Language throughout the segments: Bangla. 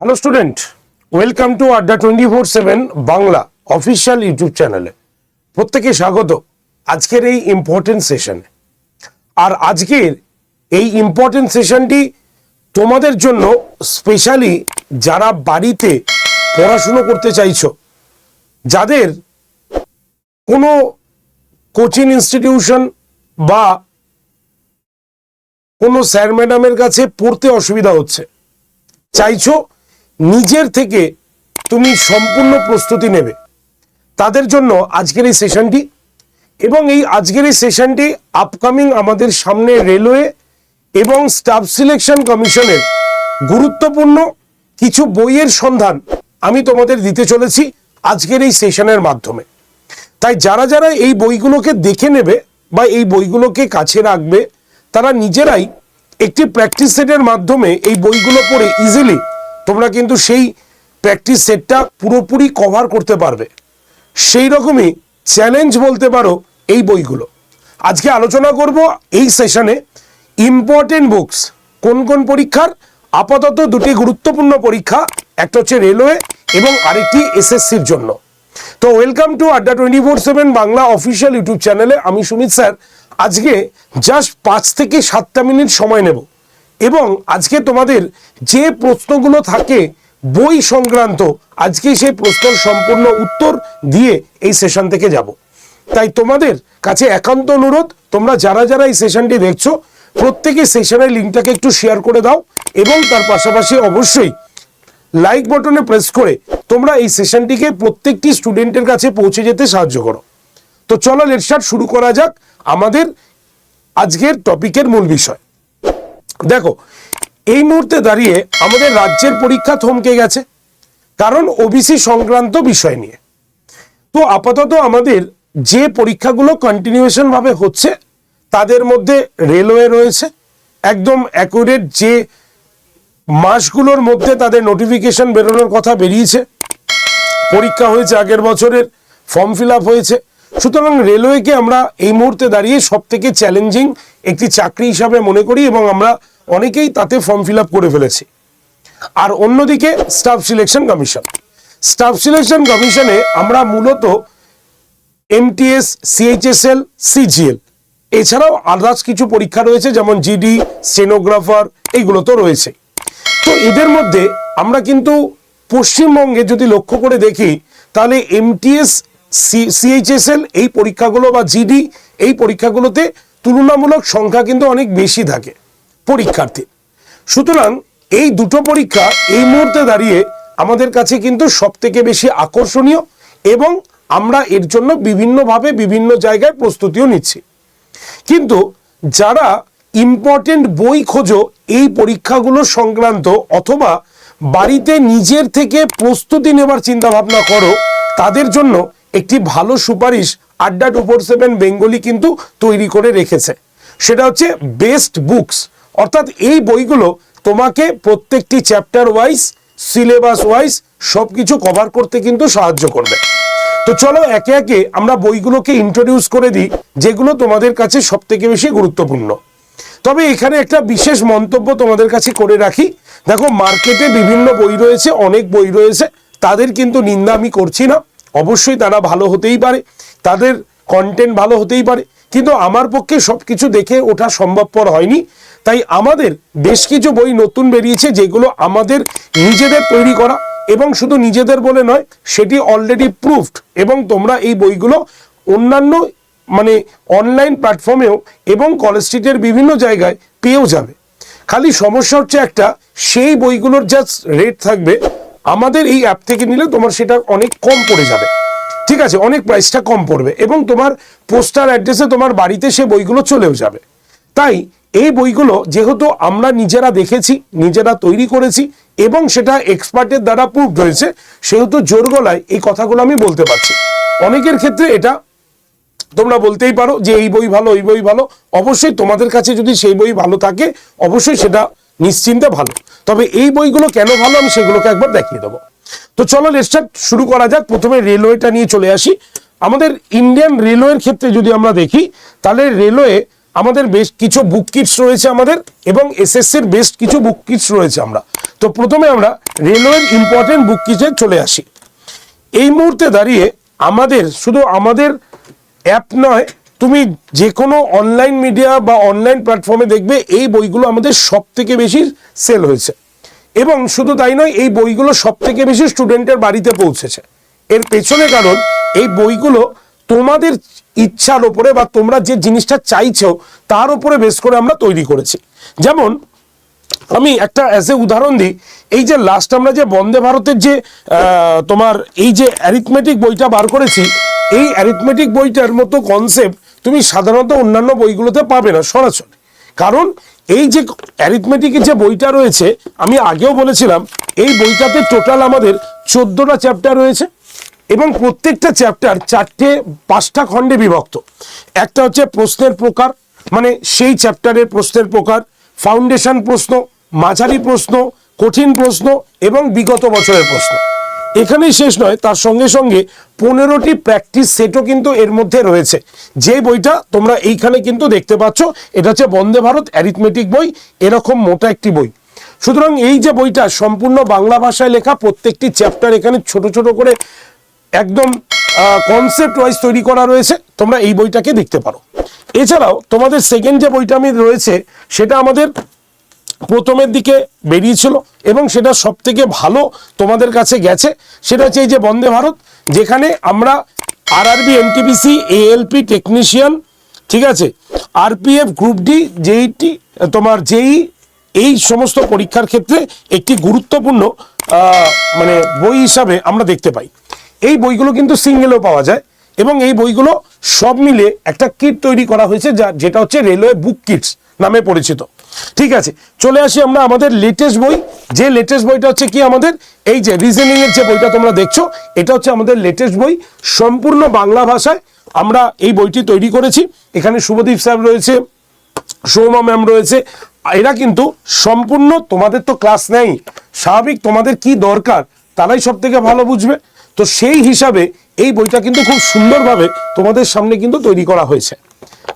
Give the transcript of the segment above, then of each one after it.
Hello student welcome to Adda twenty four seven Bangla official YouTube চ্যানেলে প্রত্যেকে স্বাগত। আজকের এই ইম্পর্টেন্ট সেশনে আর আজকের এই ইম্পর্টেন্ট সেশনটি তোমাদের জন্য স্পেশালি যারা বাড়িতে পড়াশুনো করতে চাইছো, যাদের কোনো কোচিং ইনস্টিটিউশন বা কোনো স্যার ম্যাডামের কাছে পড়তে অসুবিধা হচ্ছে, চাইছো নিজের থেকে তুমি সম্পূর্ণ প্রস্তুতি নেবে। তাদের জন্য আজকের এই সেশনটি এবং এই আজকের এই সেশনটি আপকামিং আমাদের সামনে রেলওয়ে এবং স্টাফ সিলেকশন কমিশনের গুরুত্বপূর্ণ কিছু বইয়ের সন্ধান আমি তোমাদের দিতে চলেছি আজকের এই সেশনের মাধ্যমে। তাই যারা যারা এই বইগুলোকে দেখে নেবে বা এই বইগুলোকে কাছে রাখবে, তারা নিজেরাই একটি প্র্যাকটিস সেটের মাধ্যমে এই বইগুলো পড়ে ইজিলি তোমরা কিন্তু সেই প্র্যাকটিস সেটটা পুরোপুরি কভার করতে পারবে। সেই রকমই চ্যালেঞ্জ বলতে পারো এই বইগুলো। আজকে আলোচনা করব এই সেশনে ইম্পর্টেন্ট বুকস কোন কোন পরীক্ষার, আপাতত দুটি গুরুত্বপূর্ণ পরীক্ষা, একটা হচ্ছে রেলওয়ে এবং আরেকটি এসএসসির জন্য। তো welcome to Adda twenty four seven Bangla official YouTube চ্যানেলে আমি সুমিত স্যার। আজকে জাস্ট পাঁচ থেকে সাতটা মিনিট সময় নেব। এবং আজকে তোমাদের যে প্রশ্নগুলো থাকে বই সংক্রান্ত, আজকে সেই প্রশ্নের সম্পূর্ণ উত্তর দিয়ে এই সেশন থেকে যাব। তাই তোমাদের কাছে একান্ত অনুরোধ, তোমরা যারা যারা এই সেশনটি দেখছ, প্রত্যেকে সেশনের লিঙ্কটাকে একটু শেয়ার করে দাও এবং তার পাশাপাশি অবশ্যই লাইক বটনে প্রেস করে তোমরা এই সেশনটিকে প্রত্যেকটি স্টুডেন্টের কাছে পৌঁছে যেতে সাহায্য করো। তো চলো লেট স্টার্ট শুরু করা যাক আমাদের আজকের টপিকের মূল বিষয়। দেখো, এই মুহূর্তে দাঁড়িয়ে আমাদের রাজ্যের পরীক্ষা থমকে গেছে, কারণ ওবিসি সংক্রান্ত বিষয় নিয়ে। তো আপাতত আমাদের যে পরীক্ষাগুলো কন্টিনিউশন ভাবে হচ্ছে, তাদের মধ্যে রেলওয়ে রয়েছে, একদম অ্যাকুরেট যে মাসগুলোর মধ্যে তাদের নোটিফিকেশন বেরোনোর কথা বেরিয়েছে, পরীক্ষা হয়েছে আগের বছরের ফর্ম ফিল হয়েছে। সুতরাং রেলওয়েকে আমরা এই মুহূর্তে দাঁড়িয়ে সব থেকে চ্যালেঞ্জিং একটি চাকরি হিসাবে মনে করি এবং আমরা অনেকেই তাতে ফর্ম ফিল করে ফেলেছে। আর অন্যদিকে staff selection commission staff selection কমিশনে আমরা মূলত এমটিএস সিএইচএসএল সিজিএল এছাড়াও আদার্স কিছু পরীক্ষা রয়েছে, যেমন জিডি স্টেনোগ্রাফার এইগুলো তো রয়েছে। তো এদের মধ্যে আমরা কিন্তু পশ্চিমবঙ্গে যদি লক্ষ্য করে দেখি, তাহলে এমটিএস সিএইচএসএল এই পরীক্ষাগুলো বা জিডি এই পরীক্ষাগুলোতে তুলনামূলক সংখ্যা কিন্তু অনেক বেশি থাকে। পরীক্ষার্থী। সুতরাং এই দুটো পরীক্ষা এই মুহূর্তে দাঁড়িয়ে আমাদের কাছে কিন্তু সব থেকে বেশি আকর্ষণীয় এবং আমরা এর জন্য বিভিন্নভাবে বিভিন্ন জায়গায় প্রস্তুতিও নিচ্ছি। কিন্তু যারা ইম্পর্টেন্ট বই খোঁজো, এই পরীক্ষাগুলো সংক্রান্ত অথবা বাড়িতে নিজের থেকে প্রস্তুতি নেবার চিন্তা ভাবনা করো, তাদের জন্য একটি ভালো সুপারিশ আড্ডা টু ফোর সেভেন বেঙ্গলি কিন্তু তৈরি করে রেখেছে। সেটা হচ্ছে বেস্ট বুকস। অর্থাৎ এই বইগুলো তোমাকে প্রত্যেকটি চ্যাপ্টার ওয়াইজ সিলেবাস ওয়াইজ সব কিছু কভার করতে কিন্তু সাহায্য করবে। তো চলো একে একে আমরা বইগুলোকে ইন্ট্রোডিউস করে দিই, যেগুলো তোমাদের কাছে সব থেকে বেশি গুরুত্বপূর্ণ। তবে এখানে একটা বিশেষ মন্তব্য তোমাদের কাছে করে রাখি। দেখো মার্কেটে বিভিন্ন বই রয়েছে, অনেক বই রয়েছে, তাদের কিন্তু নিন্দা আমি করছি না। অবশ্যই তারা ভালো হতেই পারে, তাদের কন্টেন্ট ভালো হতেই পারে। কিন্তু আমার পক্ষে সব কিছু দেখে ওঠা সম্ভবপর হয়নি। তাই আমাদের বেশ কিছু বই নতুন বেরিয়েছে যেগুলো আমাদের নিজেদের তৈরি করা এবং শুধু নিজেদের বলে নয়, সেটি অলরেডি প্রুফড এবং তোমরা এই বইগুলো অন্যান্য মানে অনলাইন প্ল্যাটফর্মেও এবং কলেজ স্ট্রিটের বিভিন্ন জায়গায় পেয়েও যাবে। খালি সমস্যা হচ্ছে একটা, সেই বইগুলোর যা রেট থাকবে। আমাদের এই অ্যাপ থেকে নিলে তোমার সেটা অনেক কম পড়ে যাবে। ঠিক আছে, অনেক প্রাইসটা কম পড়বে এবং তোমার পোস্টার অ্যাড্রেসে তোমার বাড়িতে সে বইগুলো চলেও যাবে। তাই এই বইগুলো যেহেতু আমরা নিজেরা দেখেছি, নিজেরা তৈরি করেছি এবং সেটা এক্সপার্টের দ্বারা প্রুভড হয়েছে, সেহেতু জোর গলায় এই কথাগুলো আমি বলতে পারছি। অনেকের ক্ষেত্রে এটা তোমরা বলতেই পারো যে এই বই ভালো ওই বই ভালো। অবশ্যই তোমাদের কাছে যদি সেই বই ভালো থাকে, অবশ্যই সেটা নিশ্চিন্তে ভালো। তবে এই বইগুলো কেন ভালো আমি সেগুলোকে একবার দেখিয়ে দেবো। তো চলো লেটস্টার্ট শুরু করা যাক। প্রথমে রেলওয়েটা নিয়ে চলে আসি। আমাদের ইন্ডিয়ান রেলওয়ের ক্ষেত্রে যদি আমরা দেখি, তাহলে রেলওয়ে আমাদের বেশ কিছু বুক কিটস রয়েছে আমাদের এবং এসএসসির বেস্ট কিছু বুক কিটস রয়েছে আমরা। তো প্রথমে আমরা রেলওয়ের ইম্পর্টেন্ট বুক কিচে চলে আসি। এই মুহূর্তে দাঁড়িয়ে আমাদের, শুধু আমাদের অ্যাপ নয়, তুমি যে কোনো অনলাইন মিডিয়া বা অনলাইন প্ল্যাটফর্মে দেখবে এই বইগুলো আমাদের সব থেকে বেশি সেল হয়েছে। এবং শুধু তাই নয়, এই বইগুলো সব থেকে বেশি স্টুডেন্টের বাড়িতে পৌঁছেছে। এর পেছনে কারণ, এই বইগুলো তোমাদের ইচ্ছার ওপরে বা তোমরা যে জিনিসটা চাইছো, তার উপরে বেশ করে আমরা তৈরি করেছি। যেমন, আমি একটা অ্যাজ এ উদাহরণ দিই, এই যে লাস্ট আমরা যে বন্দে ভারতের যে তোমার এই যে অ্যারিথমেটিক বইটা বার করেছি, এই অ্যারিথমেটিক বইটার মতো কনসেপ্ট তুমি সাধারণত অন্যান্য বইগুলোতে পাবে না, সরাসরি। কারণ এই যে অ্যারিথমেটিকের যে বইটা রয়েছে, আমি আগেও বলেছিলাম, এই বইটাতে টোটাল আমাদের চোদ্দোটা চ্যাপ্টার রয়েছে এবং প্রত্যেকটা চ্যাপ্টার চারটে, পাঁচটা খণ্ডে বিভক্ত। একটা হচ্ছে প্রশ্নের প্রকার মানে সেই চ্যাপ্টারের প্রশ্নের প্রকার ফাউন্ডেশন প্রশ্ন, মাঝারি প্রশ্ন, কঠিন প্রশ্ন এবং বিগত বছরের প্রশ্ন। এখানেই শেষ নয়, তার সঙ্গে সঙ্গে পনেরোটি প্র্যাকটিস সেটও কিন্তু এর মধ্যে রয়েছে। যে বইটা তোমরা এইখানে কিন্তু দেখতে পাচ্ছ, এটা হচ্ছে বন্দে ভারত অ্যারিথমেটিক বই, এরকম মোটা একটি বই। সুতরাং এই যে বইটা সম্পূর্ণ বাংলা ভাষায় লেখা, প্রত্যেকটি চ্যাপ্টার এখানে ছোট ছোট করে একদম কনসেপ্ট ওয়াইজ তৈরি করা রয়েছে, তোমরা এই বইটাকে দেখতে পারো। এছাড়াও তোমাদের সেকেন্ড যে বইটা আমি রয়েছে, সেটা আমাদের প্রথমের দিকে বেরিয়েছিল এবং সেটা সব থেকে ভালো তোমাদের কাছে গেছে। সেটা হচ্ছে এই যে বন্দে ভারত, যেখানে আমরা আর আরআরবি এনটিপিসি এএলপি টেকনিশিয়ান ঠিক আছে আরপিএফ গ্রুপ ডি জেইটি তোমার জেই এই সমস্ত পরীক্ষার ক্ষেত্রে একটি গুরুত্বপূর্ণ মানে বই হিসাবে আমরা দেখতে পাই। এই বইগুলো কিন্তু সিঙ্গেলও পাওয়া যায়। এবং এই বইগুলো সব মিলে একটা কিট তৈরি করা হয়েছে যা, যেটা হচ্ছে রেলওয়ে বুক কিটস নামে পরিচিত। ঠিক আছে, চলে আসি আমরা আমাদের লেটেস্ট বই। যে লেটেস্ট বইটা হচ্ছে কি আমাদের? এই যে রিজনিং এর যে বইটা তোমরা দেখছ, এটা হচ্ছে আমাদের লেটেস্ট বই, সম্পূর্ণ বাংলা ভাষায় আমরা এই বইটি তৈরি করেছি। এখানে শুভদীপ স্যার রয়েছে সৌমা ম্যাম রয়েছে। এরা কিন্তু সম্পূর্ণ তোমাদের তো ক্লাস নেই, স্বাভাবিক তোমাদের কি দরকার, তারাই সব থেকে ভালো বুঝবে। তো সেই হিসাবে এই বইটা কিন্তু খুব সুন্দরভাবে তোমাদের সামনে কিন্তু তৈরি করা হয়েছে।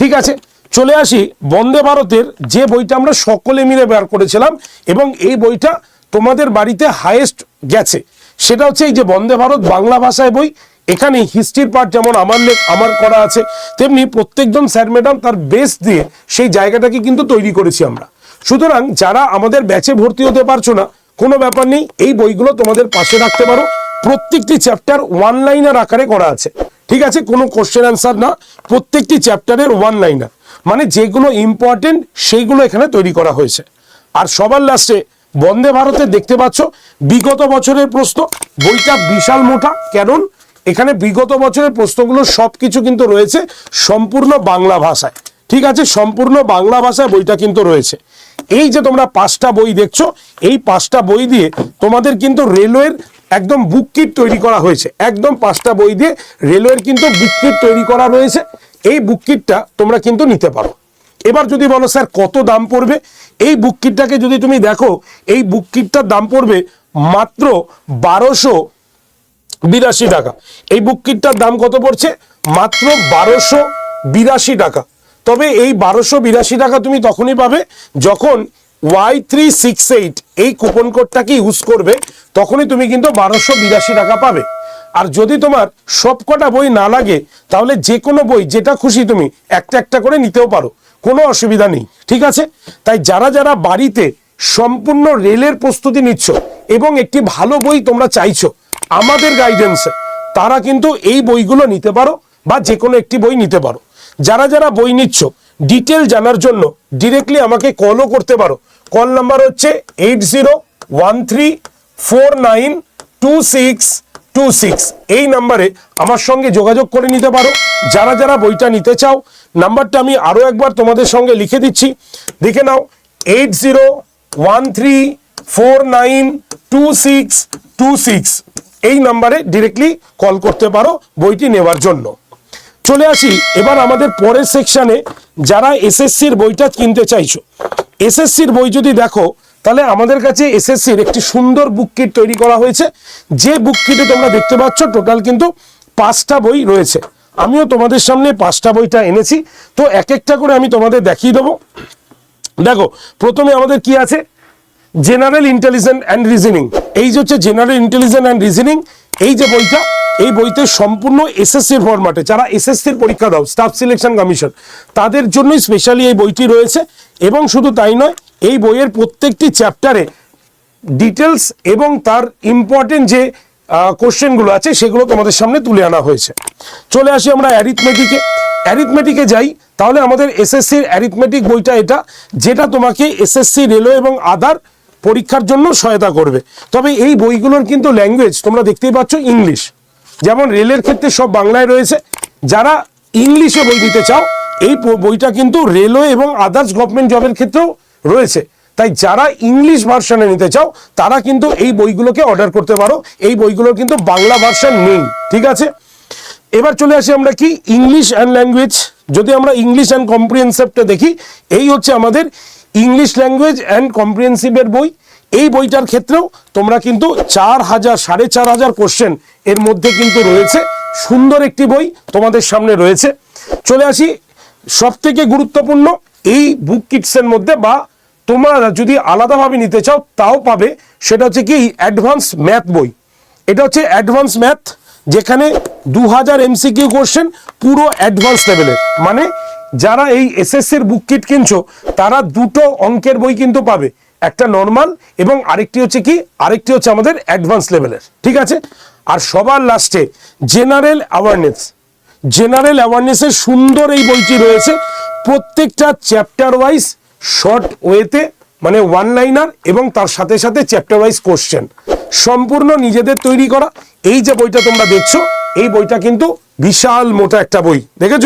ঠিক আছে? চলে আসি বন্দে ভারতের যে বইটা আমরা সকলে মিলে বের করেছিলাম এবং এই বইটা তোমাদের বাড়িতে হায়েস্ট গেছে। সেটা হচ্ছে এই যে বন্দে ভারত বাংলা ভাষায় বই। এখানে হিস্ট্রির পার্ট যেমন আমার লেখ আমার করা আছে, তেমনি প্রত্যেকজন স্যার ম্যাডাম তার বেস দিয়ে সেই জায়গাটাকে কিন্তু তৈরি করেছি আমরা। সুতরাং যারা আমাদের ব্যাচে ভর্তি হতে পারছ না, কোনো ব্যাপার নেই, এই বইগুলো তোমাদের পাশে রাখতে পারো। প্রত্যেকটি চ্যাপ্টার ওয়ান লাইনার আকারে করা আছে। ঠিক আছে? কোনো কোশ্চেন অ্যান্সার না। প্রত্যেকটি চ্যাপ্টারের ওয়ান লাইনার মানে যেগুলো ইম্পর্টেন্ট সেইগুলো এখানে তৈরি করা হয়েছে। আর সবার লাস্টে বন্দে ভারতে দেখতে পাচ্ছ, বিগত বছরের প্রশ্ন, বইটা বিশাল মোটা। কারণ এখানে বিগত বছরের প্রশ্নগুলো সব কিছু কিন্তু রয়েছে সম্পূর্ণ বাংলা ভাষায়। ঠিক আছে? সম্পূর্ণ বাংলা ভাষায় বইটা কিন্তু রয়েছে। এই যে তোমরা পাঁচটা বই দেখছ, এই পাঁচটা বই দিয়ে তোমাদের কিন্তু রেলওয়ের একদম বুক কিট তৈরি করা হয়েছে। একদম পাঁচটা বই দিয়ে রেলওয়ের কিন্তু বুক কিট তৈরি করা রয়েছে। এই বুক কিটটা তোমরা কিন্তু নিতে পারো। এবার যদি বলো, স্যার, কত দাম পড়বে? এই বুক কিটটাকে যদি তুমি দেখো, এই বুক কিটটার দাম পড়বে মাত্র বারোশো বিরাশি টাকা। এই বুক কিটটার দাম কত পড়ছে? মাত্র বারোশো বিরাশি টাকা। তবে এই বারোশো বিরাশি টাকা তুমি তখনই পাবে যখন ওয়াই থ্রি সিক্স এইট এই কুপন কোডটাকে ইউজ করবে? তখনই তুমি কিন্তু বারোশো বিরাশি টাকা পাবে। আর যদি তোমার সবকটা বই না লাগে, তাহলে যে কোনো বই, যেটা খুশি তুমি, একটা একটা করে নিতেও পারো। কোনো অসুবিধা নেই, ঠিক আছে? তাই যারা যারা বাড়িতে সম্পূর্ণ রেলের প্রস্তুতি নিচ্ছ এবং একটি ভালো বই তোমরা চাইছো, আমাদের গাইডেন্সে তারা কিন্তু এই বইগুলো নিতে পারো বা যে কোনো একটি বই নিতে পারো। যারা যারা বই নিচ্ছ ডিটেল জানার জন্য ডিরেক্টলি আমাকে কলও করতে পারো। কল নাম্বার হচ্ছে eight zero one three four nine two six two six. এই নাম্বারে আমার সঙ্গে যোগাযোগ করে নিতে পারো। যারা যারা বইটা নিতে চাও, নাম্বারটা আমি আরও একবার তোমাদের সঙ্গে লিখে দিচ্ছি। দেখে নাও, eight zero one three four nine two six two six. এই নাম্বারে ডিরেক্টলি কল করতে পারো বইটি নেওয়ার জন্য। চলে আসি, এবার আমাদের পরের সেকশনে যারা এসএসসির বইটা কিনতে চাইছো এসএসসির বই যদি দেখো তাহলে আমাদের কাছে এসএসসির একটি সুন্দর বুক কিট তৈরি করা হয়েছে। যে বুক কিটে তোমরা দেখতে পাচ্ছ টোটাল কিন্তু পাঁচটা বই রয়েছে। আমিও তোমাদের সামনে পাঁচটা বইটা এনেছি। তো এক একটা করে আমি তোমাদের দেখিয়ে দেবো। দেখো, প্রথমে আমাদের কি আছে? জেনারেল ইন্টেলিজেন্ট অ্যান্ড রিজনিং এই যে হচ্ছে জেনারেল ইন্টেলিজেন্ট অ্যান্ড রিজনিং এই যে বইটা, এই বইতে সম্পূর্ণ এসএসসির ফরম্যাটে যারা এসএসসির পরীক্ষা দাও স্টাফ সিলেকশন কমিশন তাদের জন্যই স্পেশালি এই বইটি রয়েছে। এবং শুধু তাই নয় এই বইয়ের প্রত্যেকটি চ্যাপ্টারে ডিটেলস এবং তার ইম্পর্টেন্ট যে কোশ্চেনগুলো আছে, সেগুলো তোমাদের সামনে তুলে আনা হয়েছে। চলে আসি আমরা অ্যারিথমেটিকে অ্যারিথমেটিকে যাই, তাহলে আমাদের এসএসসির অ্যারিথমেটিক বইটা এটা, যেটা তোমাকে এসএসসি রেলওয়ে এবং আদার পরীক্ষার জন্য সহায়তা করবে। তবে এই বইগুলোর কিন্তু ল্যাঙ্গুয়েজ তোমরা দেখতেই পাচ্ছ ইংলিশ যেমন রেলের ক্ষেত্রে সব বাংলায় রয়েছে। যারা ইংলিশে বই নিতে চাও, এই বইটা কিন্তু রেলওয়ে এবং আদার্স গভর্নমেন্ট জবের ক্ষেত্রেও রয়েছে। তাই যারা ইংলিশ ভার্সনে নিতে চাও, তারা কিন্তু এই বইগুলোকে অর্ডার করতে পারো। এই বইগুলোর কিন্তু বাংলা ভার্সন নেই, ঠিক আছে? এবার চলে আসি আমরা কি? ইংলিশ অ্যান্ড ল্যাঙ্গুয়েজ যদি আমরা ইংলিশ অ্যান্ড কম্প্রিহেন্সিভটা দেখি, এই হচ্ছে আমাদের ইংলিশ ল্যাঙ্গুয়েজ অ্যান্ড কম্প্রিহেন্সিভের বই। এই বইটার ক্ষেত্রেও তোমরা কিন্তু চার হাজার, সাড়ে চার হাজার কোশ্চেন এর মধ্যে কিন্তু রয়েছে। সুন্দর একটি বই তোমাদের সামনে রয়েছে। চলে আসি সব থেকে গুরুত্বপূর্ণ এই বুক কিটসের মধ্যে বা তোমরা যদি আলাদাভাবে নিতে চাও, তাও পাবে। সেটা হচ্ছে কি অ্যাডভান্স ম্যাথ বই। এটা হচ্ছে অ্যাডভান্স ম্যাথ যেখানে দু হাজার এমসিকিউ কোশ্চেন পুরো অ্যাডভান্স লেভেলের মানে যারা এই এসএসসির বুক কিট কিনছো, তারা দুটো অঙ্কের বই কিন্তু পাবে। একটা নর্মাল এবং আরেকটি হচ্ছে কি, আরেকটি হচ্ছে আমাদের অ্যাডভান্স লেভেলের ঠিক আছে? আর সবার লাস্টে জেনারেল অ্যাওয়ারনেস জেনারেল অ্যাওয়ারনেসের সুন্দর এই বইটি রয়েছে। প্রত্যেকটা চ্যাপ্টার ওয়াইজ শর্ট ওয়েতে মানে ওয়ান লাইনার এবং তার সাথে সাথে চ্যাপ্টার ওয়াইজ কোশ্চেন সম্পূর্ণ নিজেদের তৈরি করা। এই যে বইটা তোমরা দেখছ, এই বইটা কিন্তু বিশাল মোটা একটা বই, দেখেছ?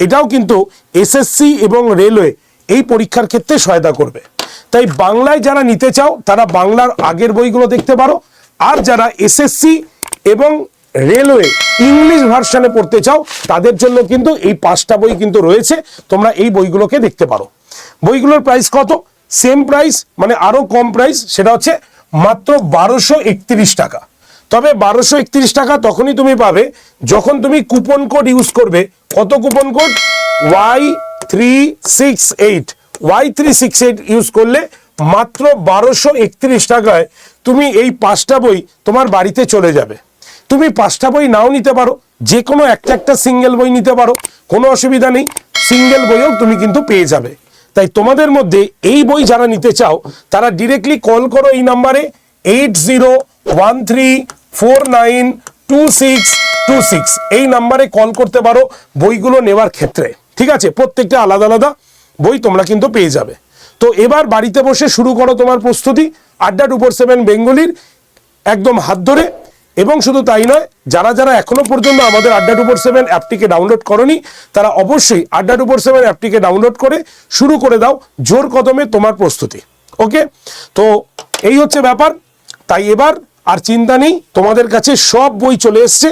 এটাও কিন্তু এসএসসি এবং রেলওয়ে এই পরীক্ষার ক্ষেত্রে সহায়তা করবে। তাই বাংলায় যারা নিতে চাও, তারা বাংলার আগের বইগুলো দেখতে পারো। আর যারা এসএসসি এবং রেলওয়ে ইংলিশ ভার্সনে পড়তে চাও, তাদের জন্য কিন্তু এই পাঁচটা বই কিন্তু রয়েছে। তোমরা এই বইগুলোকে দেখতে পারো। বইগুলোর প্রাইস কত? সেম প্রাইস মানে আরও কম প্রাইস সেটা হচ্ছে মাত্র বারোশো একত্রিশ টাকা। তবে বারোশো একত্রিশ টাকা তখনই তুমি পাবে যখন তুমি কুপন কোড ইউজ করবে। কত coupon code Y three six eight Y three six eight use করলে মাত্র বারোশো একত্রিশ টাকায় তুমি এই পাঁচটা বই তোমার বাড়িতে চলে যাবে। তুমি পাঁচটা বই নাও নিতে পারো যে কোনো একটা একটা সিঙ্গেল বই নিতে পারো, কোনো অসুবিধা নেই সিঙ্গেল বইও তুমি কিন্তু পেয়ে যাবে। তাই তোমাদের মধ্যে এই বই যারা নিতে চাও, তারা ডিরেক্টলি কল করো এই নাম্বারে eight zero one three four nine two six two six এই নাম্বারে কল করতে পারো বইগুলো নেওয়ার ক্ষেত্রে। ঠিক আছে? প্রত্যেকটা আলাদা আলাদা বই তোমরা কিন্তু পেয়ে যাবে। তো এবার বাড়িতে বসে শুরু করো তোমার প্রস্তুতি। আড্ডা টু ফোর সেভেন বেঙ্গলির একদম হাত ধরে এবং শুধু তাই নয়, যারা যারা এখনও পর্যন্ত আমাদের আড্ডা টু ফোর সেভেন অ্যাপটিকে ডাউনলোড করনি, তারা অবশ্যই আড্ডা টু ফোর সেভেন অ্যাপটিকে ডাউনলোড করে শুরু করে দাও জোর কদমে তোমার প্রস্তুতি। ওকে? তো এই হচ্ছে ব্যাপার। তাই এবার আর চিন্তা নেই, তোমাদের কাছে সব বই চলে এসছে।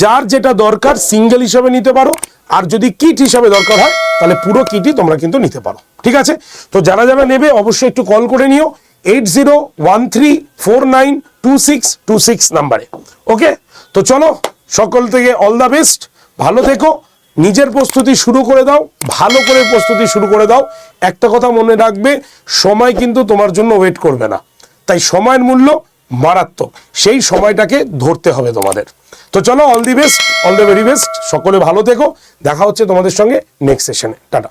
যার যেটা দরকার সিঙ্গেল হিসাবে নিতে পারো, আর যদি কিট হিসাবে দরকার হয়, তাহলে পুরো কিটই তোমরা কিন্তু নিতে পারো। ঠিক আছে? তো যারা যারা নেবে, অবশ্যই একটু কল করে নিও। Eight zero one three four nine two six two six নাম্বারে। ওকে? তো চলো, সকল থেকে অল দ্য বেস্ট ভালো থেকো, নিজের প্রস্তুতি শুরু করে দাও, ভালো করে প্রস্তুতি শুরু করে দাও। একটা কথা মনে রাখবে, সময় কিন্তু তোমার জন্য ওয়েট করবে না। তাই সময়ের মূল্য মারাত্মক। সেই সময়টাকে ধরতে হবে তোমাদের। তো চলো all the best all the very best সকলে ভালো থেকো। দেখা হচ্ছে তোমাদের সঙ্গে নেক্সট সেশনে টাটা।